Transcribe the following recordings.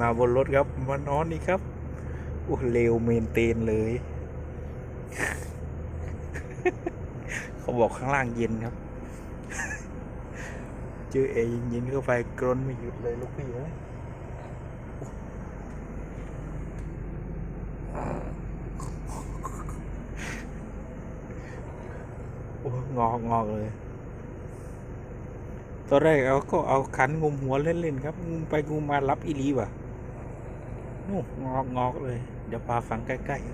มาบนรถครับ มานอนนี่ครับโอ้เร็วเมนเตนเลย เขาบอกข้างล่างเย็นครับ เจอแอร์เย็นๆเข้าไปกรนไม่หยุดเลยลูกพี่เอ้ยโอ้งอกงอกเลย ตอนแรกเอาก็เอาขันงมหัวเล่นๆครับงมไปงมมารับอีลีว่ะ นู่งอกงอกเลย เดี๋ยวพาฟังใกล้ๆ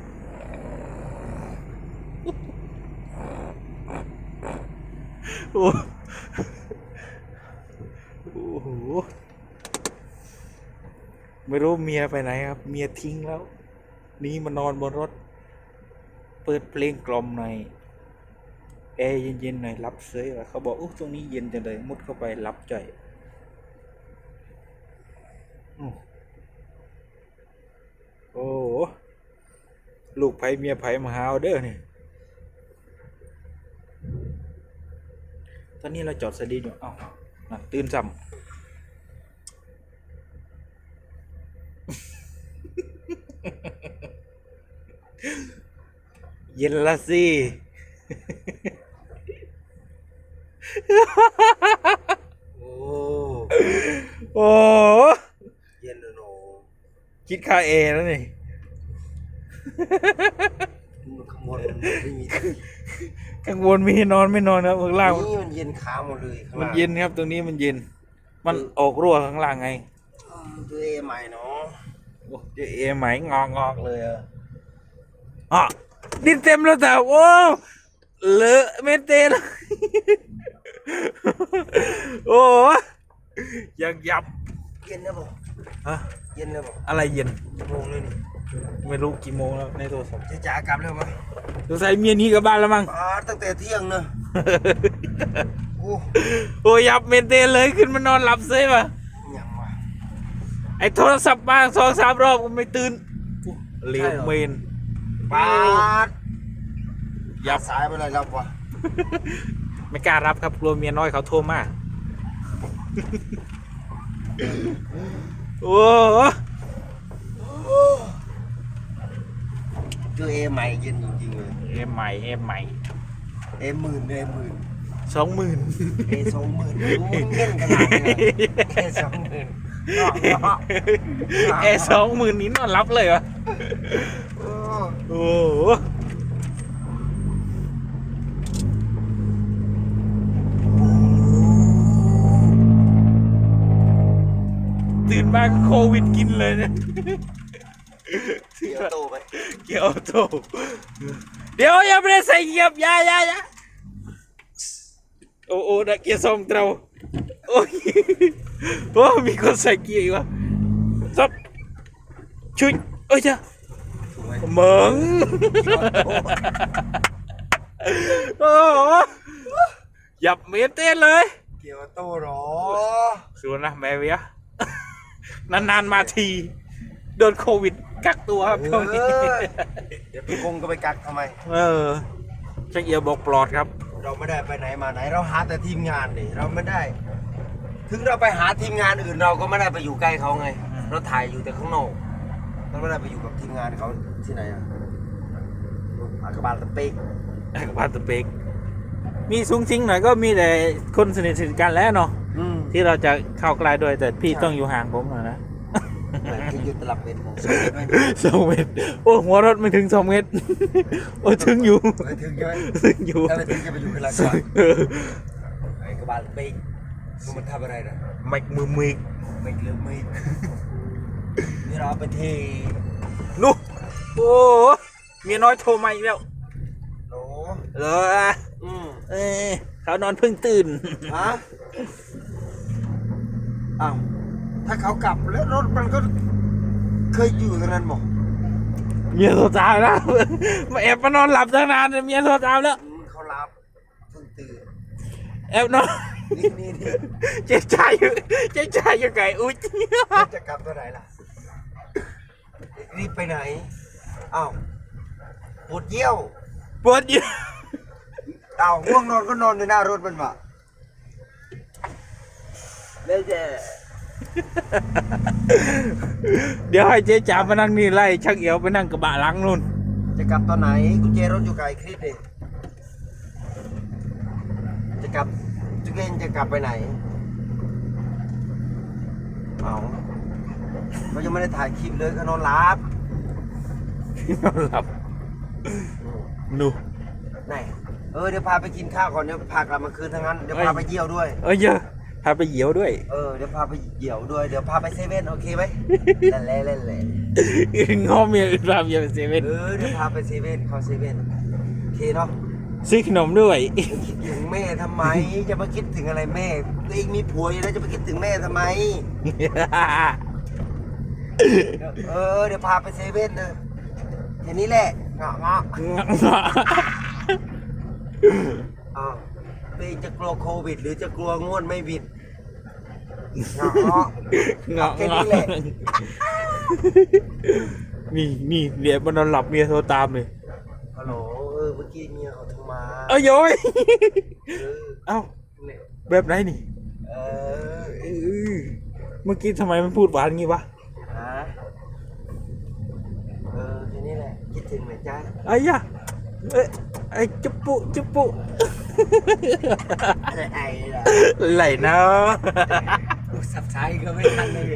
โอ้โห ไม่รู้เมียไปไหนครับ เมียทิ้งแล้ว นี่มานอนบนรถ เปิดเพลงกล่อมหน่อยแอร์เย็นๆหน่อยรับเสยว่ะเขาบอกอู้ตรงนี้เย็นจังเลย มุดเข้าไปรับจ่อยอื้อ โอ้ลูกไผเมียไผมาหาเอาเด้อเนี่ยตอนนี้เราจอดสดีอยู่ เอ้าตื่นซ้ำเย็นละสิ โอ้ โอ้โห เย็นเลยโน คิดค่าเอแล้วนี่มันขโมยมันไม่มีข้างบนมีให้นอนไม่นอนครับข้างล่างมันนี่มันเย็นขาหมดเลยข้างมันล่างเย็นครับ ตรงนี้มันเย็น มันออกรั่วข้างล่างไงอืมตัวเอใหม่เนาะโอ้เจเอไหมงอกงอกเลยอะอะดินเต็มแล้วแต่โอ้เลอะเมนเตนโอ้ยังยับเย็นนะบ่ฮะ เย็นเลยบ่อะไรเย็นชั่วโมงเลยนี่ไม่รู้กี่โมงแล้วในโทรศัพท์จะจ๋ากลับแล้วปะสงสัยเมียหนี้กลับบ้านแล้วมั้งอ่าตั้งแต่เที่ยงเนอะโอ้โอ้ยยับเมนเตนเลยขึ้นมานอนหลับเซ่ป่ะยังวะไอ้โทรศัพท์มาสองสามรอบก็ไม่ตื่นเลี้ยวเมนปาดยับสายไปเลยรับวะไม่กล้ารับครับกลัวเมียน้อยเขาโทรมา โอ้โหตัวเอใหม่เย็นจริงๆเลยเอ็มใหม่เอ็มใหม่เอหมื่นเอหมื่นสองหมื่นเอสองหมื่นรู้มันเย็นขนาดนี้เอสองหมื่นเนาะเนาะเอสองหมื่นนี้นอนรับเลยวะโอ้โอ้โห มาก็โควิดกินเลยเนี่ยเดี๋ยวโตไปเกียวโตเดี๋ยวยังไม่ได้ใส่เกียบอยาอยาอยาโอ้โอ้ดักเกียร์สองเตาโอ้ยโอ้มีคนใส่เกียร์อีกวะซับชุยเอ้ยจ้ะเหมิงโอ้โหหยับเมเต้นเลย เกี่ยวโตหรอสวนนะแม่เวีย นานๆมาที โดนโควิด กักตัวครับช่วงนี้เออเดี๋ยวพี่คงก็ไปกักทำไม เออช่างเอียวบอกปลอดครับ เราไม่ได้ไปไหนมาไหน เราหาแต่ทีมงานดิเราไม่ได้ ถึงเราไปหาทีมงานอื่นเราก็ไม่ได้ไปอยู่ใกล้เขาไง อืม เราถ่ายอยู่แต่ข้างนอกเราไม่ได้ไปอยู่กับทีมงานเขาที่ไหนอะอากาบาลตะเปกไอ้กับพาตะเปกมีซุ้งซิงหน่อยก็มีแต่คนสนิทสนิทกันแล้วเนาะอืม ที่เราจะเข้าใกล้ด้วยแต่พี่ใช่ต้องอยู่ห่างผมหน่อยนะแต่คืออยู่ตลับเป็นโมงสองเมตรไหมสองเมตรโอ้หัวรถไม่ถึงสองเมตรโอ้ถึงอยู่ไปถึงใช่ไหมถึงอยู่ถ้าไม่ถึงจะไปอยู่กันละก่อนเออไอ้กระบาลตะเปกมันทำอะไรนะไม่มือมือไม่เลือกไม่นี่เราเอาไปเทลูกโอ้เมียน้อยโทรมาอีกแล้วโอ้เหรออืมเออเขานอนเพิ่งตื่นฮะ อ้าวถ้าเขากลับแล้วรถมันก็เคยอยู่ตรงนั้นบอกเมียโทรตามแล้ว มาแอบมานอนหลับตั้งนานเมียโทรตามแล้วอืมเขารับเพิ่งตื่นแอบนอนนี่นี่นี่เจ๊ชายอยู่เจ๊ชายอยู่ไก่อุ้ยจะกลับตัวไหนล่ะรีบไปไหนอ้าวปวดเยี่ยวปวดอยู่อ้าวง่วงนอนก็นอนในหน้ารถมันวะ แล้วจะเดี๋ยวให้เจ๊จ๋ามานั่งนี่ไล่ช่างเอียวไปนั่งกระบะหลังนู่นจะกลับตอนไหนกุญแจรถอยู่กับไอ้คริสนี่จะกลับจุเกนจะกลับไปไหนเอาเขายังไม่ได้ถ่ายคลิปเลยเขานอนหลับนอนหลับหนูไหนเออเดี๋ยวพาไปกินข้าวก่อนเดี๋ยวพากลับมาคืนทั้งนั้นเดี๋ยวพาไปเยี่ยวด้วย เอ้ยเยอะ พาไปเหยียวด้วย เออเดี๋ยวพาไปเยี่ยวด้วยเดี๋ยวพาไปเซเว่นโอเคไหม เล่นเล่นเล่นเล่นงอเมียอื่นพาเมียไปเซเว่นเออเดี๋ยวพาไปเซเว่นเข้าเซเว่นโอเคเนาะซื้อขนมด้วย คิดถึงแม่ทำไมจะมาคิดถึงอะไรแม่ตัวเองมีผัวอยู่แล้วจะมาคิดถึงแม่ทำไม เออเดี๋ยวพาไปเซเว่นนะทีนี้แหละเงาะเงาะอ้าวตัวเองจะกลัวโควิด หรือจะกลัวง่วนไม่บิด เงาะเงาะเงาะแค่นี้แหละนี่นี่เดี๋ยวมันนอนหลับเมียโทรตามเลยฮัลโหลเออเมื่อกี้เมียเขาโทรมาเอ้ยโย้ยเออเอ้าเนี่ยแบบไหนนี่เออเออเมื่อกี้ทำไมมันพูดหวานงี้วะฮะเออทีนี้แหละคิดถึงไหมจ๊ะไอ้ยะเอ้ยไอ้จุบปุจุบปุอะไรล่ะไหลนะ สับสายก็ไม่ทันเลย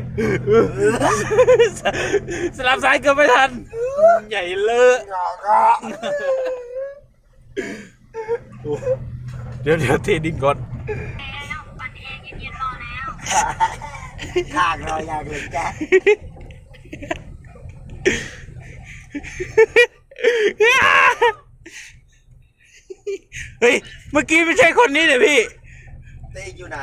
สลับสายเก็ไม่ทัน ใหญ่เลอะเงาะเงาะเดี๋ยวเดี๋ยวเทดินก่อนข้างรออย่างเลยจ๊ะเฮ้ย เมื่อกี้ไม่ใช่คนนี้เลยพี่เต้อยู่ไหน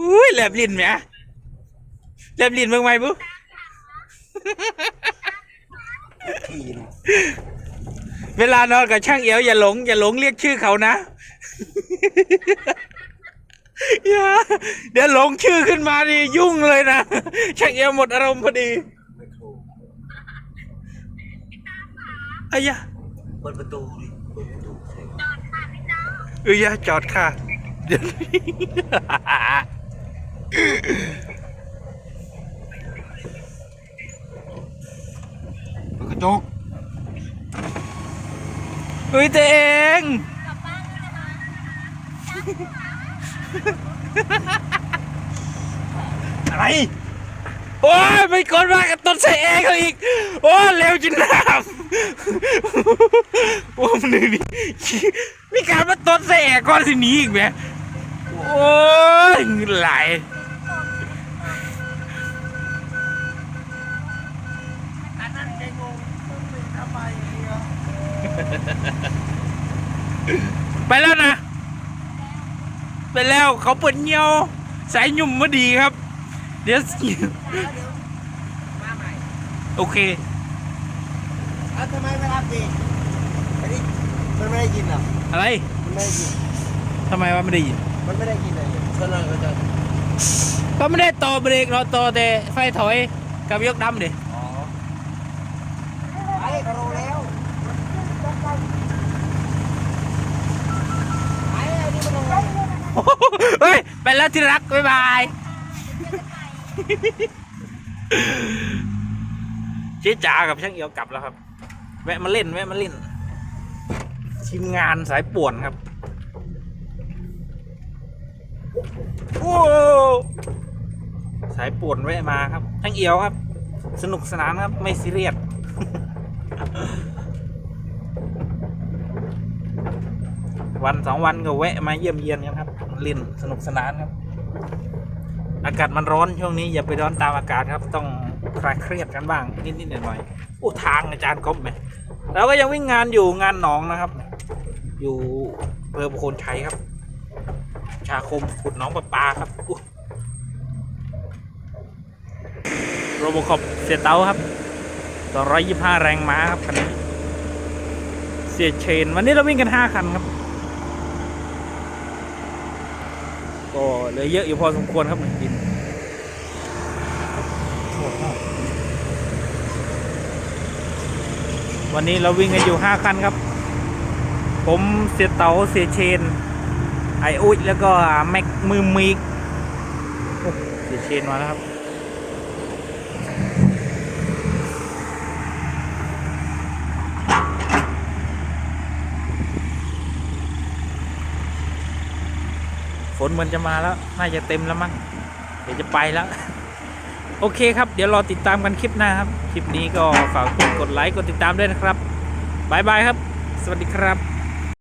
อุ้ยแหลบลิ้นไหมแหลบลิ้นบ้างไหมบุ๊ทีนเวลานอนกับช่างเอียวอย่าหลง อย่าหลงเรียกชื่อเขานะ อย่าเดี๋ยวหลงชื่อขึ้นมานี่ยุ่งเลยนะช่างเอียวหมดอารมณ์พอดีไม่โทรอายะเปิดประตูดิเปิดประตูเสียงเอ้ยอย่าจอดค่ะเดี๋ยว เปิดกระจกเฮ้ยตัวเองอะไร โอ้ยไม่กดมากับต้นใส่เองเขาอีก โอ้เร็วจินน้ำโอ้มันนี่มีการมาต้นใส่เองก่อนสิหนีอีกไหมโอ้ยไหล ไปแล้วนะ ไปแล้วเขาเปิดเงียว สายหยุ่มมาดีครับ เดี๋ยวมาใหม่โอเคอ้าวทำไมไม่รับดิอันนี้มันไม่ได้ยินเหรออะไรมันไม่ได้ยินทำไมว่าไม่ได้ยิน มันไม่ได้ยินเลยเท่านั้นก็จะก็ไม่ได้ต่อเบรกเราต่อแต่ไฟถอยกับยกดำดิ อ๋อไปเขารู้แล้วไปอันนี้มันลงแล้ว เฮ้ย ไปแล้วที่รัก บ๊ายบายเจ๊จ๋ากับช่างเอียวกลับแล้วครับ แวะมาเล่น แวะมาเล่น ทีมงานสายป่วนครับ โอ้สายป่วนแวะมาครับช่างเอียวครับ สนุกสนานครับ ไม่ซีเรียสวันสองวันก็แวะมาเยี่ยมเยียนกันครับ เล่นสนุกสนานครับ อากาศมันร้อนช่วงนี้อย่าไปร้อนตามอากาศครับ ต้องคลายเครียดกันบ้างนิดๆหน่อยๆโอ้ทางอาจารย์ก๊อบไหมเราก็ยังวิ่งงานอยู่งานหนองนะครับ อยู่เภอประโคนชัยครับ ชาคมขุดน้องประปลาครับโรบคอปเสียเตาครับ225 แรงม้าครับคันนี้เสียเชน วันนี้เราวิ่งกัน 5 คันครับ ก็เหลือเยอะอยู่พอสมควรครับดินวันนี้เราวิ่งกันอยู่ห้าคันครับ ผมเสียเต๋าเสียเชน ไออุ้ยแล้วก็แม็กมือมีกเสียเชนมาแล้วครับ ฝนมันจะมาแล้ว น่าจะเต็มแล้วมั้งเดี๋ยวจะไปแล้ว โอเคครับ เดี๋ยวรอติดตามกันคลิปหน้าครับ คลิปนี้ก็ฝากกดไลค์กดติดตามด้วยนะครับบายบายครับ สวัสดีครับ